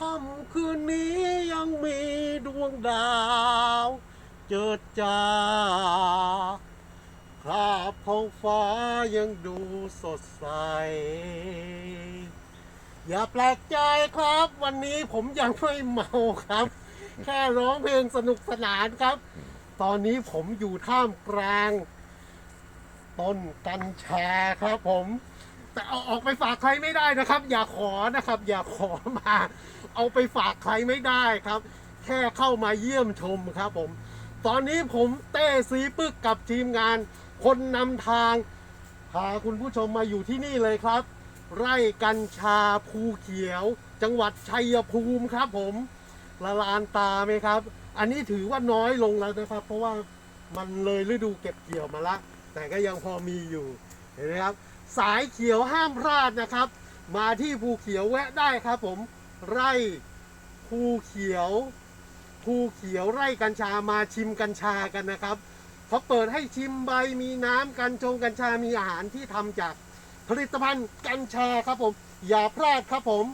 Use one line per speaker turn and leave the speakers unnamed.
ค่ำคืนนี้ยังมีดวงดาว เจิดจ้าคราบท้องฟ้ายังดูสดใส อย่าแปลกใจครับ วันนี้ผมยังไม่เมาครับ แค่ร้องเพลงสนุกสนานครับ ตอนนี้ผมอยู่ท่ามกลาง ต้นกัญชาครับผม แต่เอาออกไปฝากใครไม่ได้นะครับ อย่าขอนะครับ อย่าขอมา เอาไปฝากใครไม่ได้ครับ แค่เข้ามาเยี่ยมชมครับผม ตอนนี้ผมเต้ซีปึกกับทีมงาน คนนำทางพาคุณผู้ชมมาอยู่ที่นี่เลยครับ ไร่กัญชาภูเขียว จังหวัดชัยภูมิครับ ผมละลานตาไหมครับ อันนี้ถือว่าน้อยลงแล้วนะครับ เพราะว่ามันเลยฤดูเก็บเกี่ยวมาละแต่ก็ยังพอมีอยู่ ห็นไหมครับ สายเขียวห้ามพลาดนะครับ มาที่ภูเขียวแวะได้ครับผมไร่ภูเขียวภูเขียวไร่กัญชามาชิมกัญชากันนะครับเขาเปิดให้ชิมใบมีน้ำกัญชงกัญชามีอาหารที่ทำจากผลิตภัณฑ์กัญชาครับผม อย่าพลาดครับผม